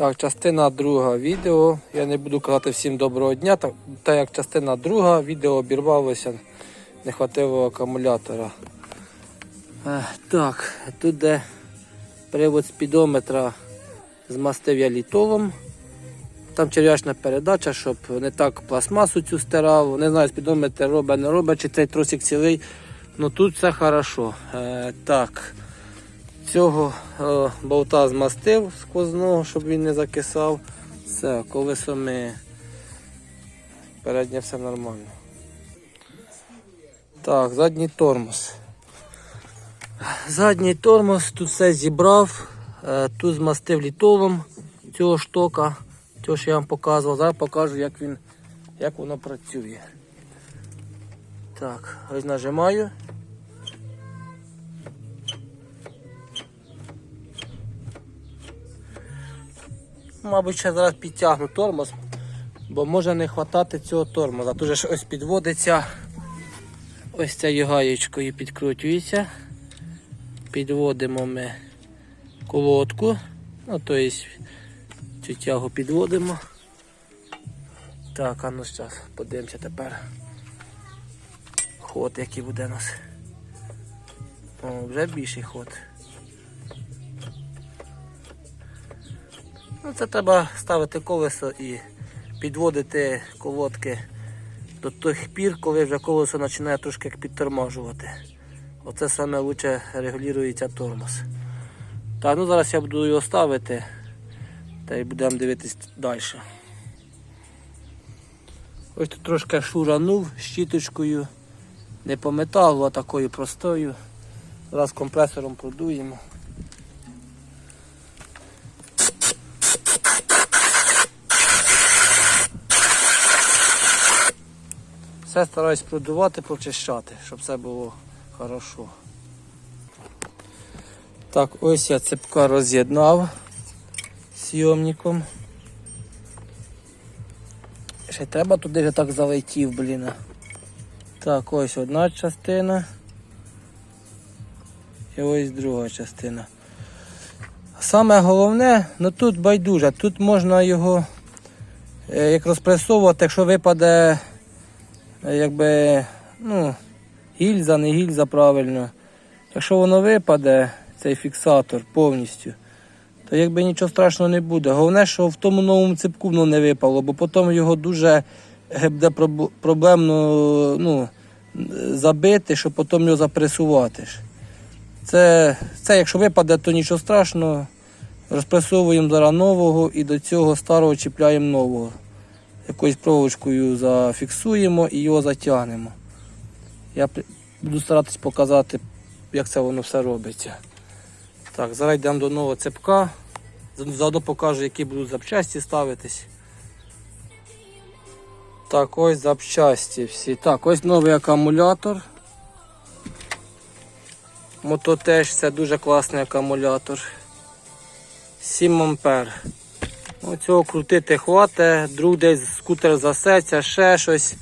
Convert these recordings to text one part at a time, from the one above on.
Так, частина друга відео. Я не буду казати всім доброго дня, так, так як частина друга відео обірвалося, не хватило акумулятора. Е, так, тут де привод спідометра змастив я літолом. Там черв'ячна передача, щоб не так пластмасу цю стирав. Не знаю, спідометр робить, не робить, чи цей тросик цілий. Ну тут все хорошо. Е, так. Цього е, болта змастив сквозного, щоб він не закисав. Все, колесо ми переднє все нормально. Так, задній тормоз. Задній тормоз, тут все зібрав, е, тут змастив літолом цього штока, цього що я вам показував. Зараз покажу, як він, як воно працює. Так, ось нажимаю. Мабуть, ще зараз підтягну тормоз, бо може не вистачати цього тормоза. Тут ж ось підводиться, ось цією гаєчкою підкручується. Підводимо ми колодку, ну тобто цю тягу підводимо. Так, а ну зараз подивимося тепер. Ход який буде у нас. О, вже більший ход. Ну, це треба ставити колесо і підводити колодки до тих пір, коли вже колесо починає трошки підтормажувати. Оце саме лучше регулюється тормоз. Так, ну зараз я буду його ставити та й будемо дивитись далі. Ось тут трошки шуранув щіточкою, не по металу, а такою простою. Зараз компресором продуємо. Все стараюсь продувати, прочищати, щоб все було хорошо. Так, ось я цепка роз'єднав зйомником. Ще треба туди вже так залетів, блін. Так, ось одна частина. І ось друга частина. Саме головне, ну тут байдуже, тут можна його е, як розпресовувати, якщо випаде якби, ну, гільза, не гільза правильно. Якщо воно випаде, цей фіксатор повністю, то якби нічого страшного не буде. Головне, що в тому новому ципку воно не випало, бо потім його дуже е, буде проблемно ну, забити, щоб потім його запресувати. Це, це якщо випаде, то нічого страшного. Розпресовуємо зараз нового і до цього старого чіпляємо нового. Якоюсь проволочкою зафіксуємо і його затягнемо. Я буду старатись показати, як це воно все робиться. Так, зараз йдемо до нового цепка. Заодно покажу, які будуть запчасті ставитись. Так, ось запчасті всі. Так, ось новий акумулятор. Мототеж це дуже класний акумулятор. 7 ампер. Ну, цього крутити хватить, друг десь скутер засеться, ще щось,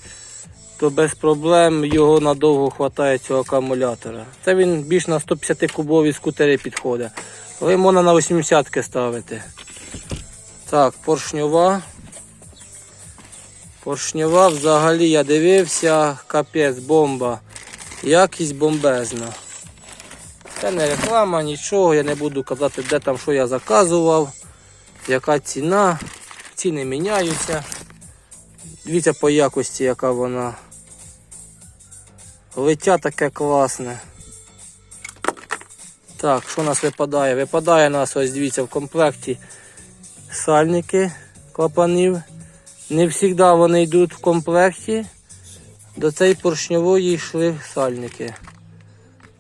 то без проблем його надовго хватає цього акумулятора. Це він більш на 150 кубові скутери підходить. Але можна на 80 ставити. Так, поршньова. Поршньова взагалі я дивився, капець, бомба. Якість бомбезна. Це не реклама, нічого, я не буду казати, де там що я заказував, яка ціна. Ціни міняються. Дивіться по якості, яка вона. Лиття таке класне. Так, що у нас випадає? Випадає у нас, ось дивіться, в комплекті сальники клапанів. Не завжди вони йдуть в комплекті. До цієї поршньової йшли сальники.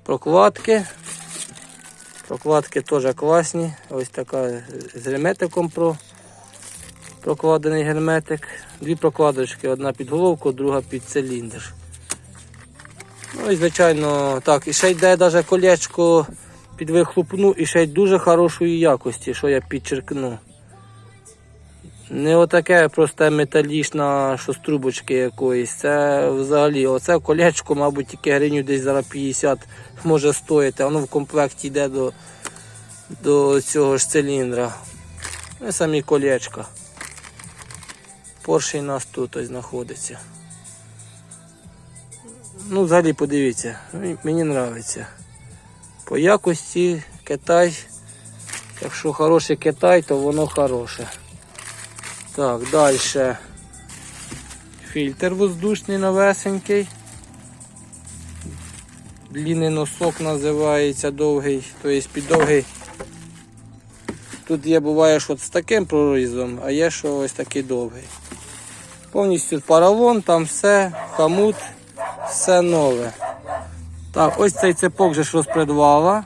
Прокладки. Прокладки теж класні. Ось така з герметиком про прокладений герметик. Дві прокладочки, одна під головку, друга під циліндр. Ну і звичайно, так, і ще йде навіть колечко під вихлопну і ще й дуже хорошої якості, що я підчеркну. Не отаке просте металічне, що з трубочки якоїсь. Це взагалі, оце колечко, мабуть, тільки гривню десь зараз 50 може стоїти. Воно в комплекті йде до, до цього ж циліндра. Ну самі колечка. Поршень нас тут ось знаходиться. Ну, взагалі подивіться, мені подобається. По якості Китай. Якщо хороший Китай, то воно хороше. Так, далі. Фільтр воздушний новесенький. Длінний носок називається довгий, тобто під довгий. Тут є буває, що з таким прорізом, а є що ось такий довгий. Повністю поролон, там все, хамут, все нове. Так, ось цей цепок же ж розпредвала.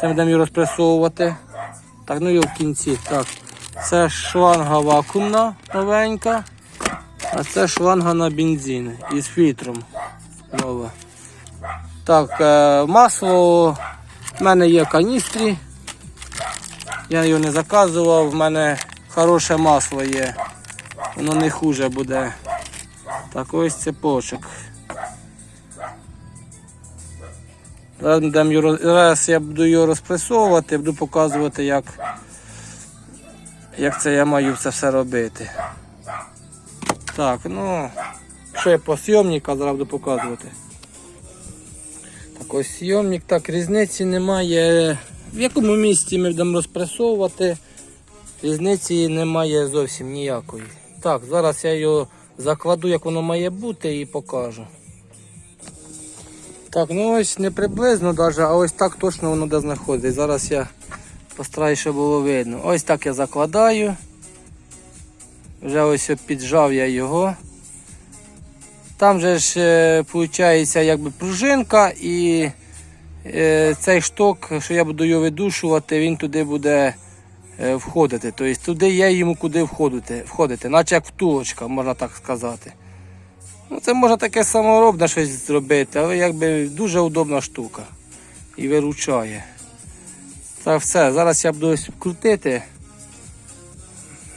Це будемо його розпресовувати. Так, ну його в кінці. Так. Це шланга вакуумна новенька. А це шланга на бензин із фільтром. Нове. Так, е, масло в мене є каністрі. Я його не заказував, в мене хороше масло є. Воно не хуже буде. Так, ось цепочок. Зараз я буду його розпресовувати, буду показувати, як, як це я маю це все робити. Так, ну, що я по зйомнику зараз показувати. Так, ось зйомник, так, різниці немає. В якому місці ми будемо розпресовувати, різниці немає зовсім ніякої. Так, зараз я його закладу, як воно має бути, і покажу. Так, ну ось не приблизно навіть, а ось так точно воно де знаходиться. Зараз я постараюсь, щоб було видно. Ось так я закладаю. Вже ось піджав я його. Там же ж виходить якби пружинка і е, цей шток, що я буду його видушувати, він туди буде е, входити. Тобто туди є йому куди входити, входити, наче як втулочка, можна так сказати. Ну, це можна таке саморобне щось зробити, але якби дуже удобна штука. І виручає. Так, все, зараз я буду ось крутити.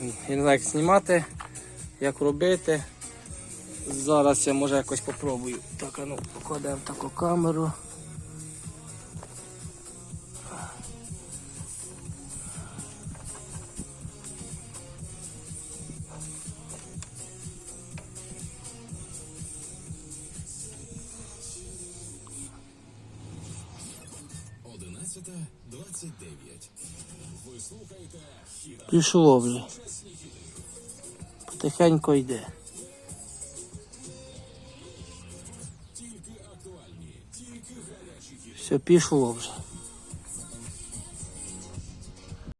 Я не знаю, як знімати, як робити. Зараз я може якось попробую. Так, а ну покладемо таку камеру. Пішло вже. Потихенько йде. Все, пішло вже.